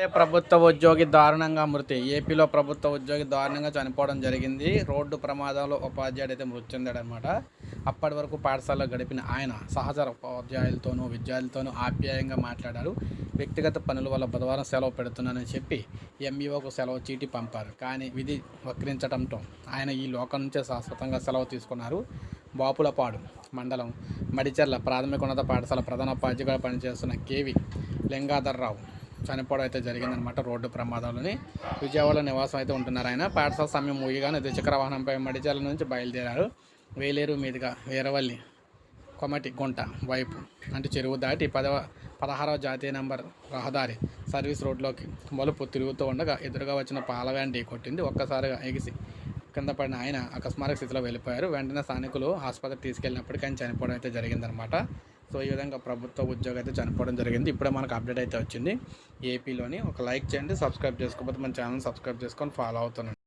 ఇప్పుడే ప్రభుత్వ ఉద్యోగి దారుణంగా మృతి. ఏపీలో ప్రభుత్వ ఉద్యోగి దారుణంగా చనిపోవడం జరిగింది. రోడ్డు ప్రమాదంలో ఉపాధ్యాయుడు అయితే మృతి చెందాడనమాట. అప్పటి వరకు పాఠశాలలో గడిపిన ఆయన సహచర ఉపాధ్యాయులతోనూ విద్యార్థులతోనూ ఆప్యాయంగా మాట్లాడారు. వ్యక్తిగత పనుల వల్ల బుధవారం సెలవు పెడుతున్నానని చెప్పి ఎంఈఓకు సెలవు చీటీ పంపారు. కానీ విధి వక్రించడంతో ఆయన ఈ లోకం నుంచే శాశ్వతంగా సెలవు తీసుకున్నారు. బాపులపాడు మండలం మడిచెర్ల ప్రాథమికోన్నత పాఠశాల ప్రధాన ఉపాధ్యాయుగా పనిచేస్తున్న కేవి లింగాధర్రావు. చనిపోవడం అయితే జరిగిందనమాట రోడ్డు ప్రమాదంలోని. విజయవాడలో నివాసం అయితే ఉంటున్నారు ఆయన. పాఠశాల సమయం ముగిగానే ద్విచక్ర వాహనంపై మడిచాల నుంచి బయలుదేరారు. వేలేరు మీదుగా వీరవల్లి కొమటి గుంట వైపు అంటే చెరువు దాటి పదవ పదహారవ జాతీయ నంబర్ రహదారి సర్వీస్ రోడ్లోకి మలుపు తిరుగుతూ ఉండగా ఎదురుగా వచ్చిన పాల వ్యాన్ కొట్టింది. ఒక్కసారిగా ఎగిసి కింద పడిన ఆయన అకస్మారక స్థితిలో వెళ్ళిపోయారు. వెంటనే స్థానికులు ఆసుపత్రికి తీసుకెళ్ళినప్పటికీ ఆయన చనిపోవడం అయితే జరిగిందనమాట. సో ఈ విధంగా ప్రభుత్వ ఉద్యోగం అయితే చనిపోవడం జరిగింది. ఇప్పుడే మనకు అప్డేట్ అయితే వచ్చింది. ఏపీలోని ఒక లైక్ చేయండి సబ్స్క్రైబ్ చేసుకోకపోతే మన ఛానల్ సబ్స్క్రైబ్ చేసుకొని ఫాలో అవుతున్నాను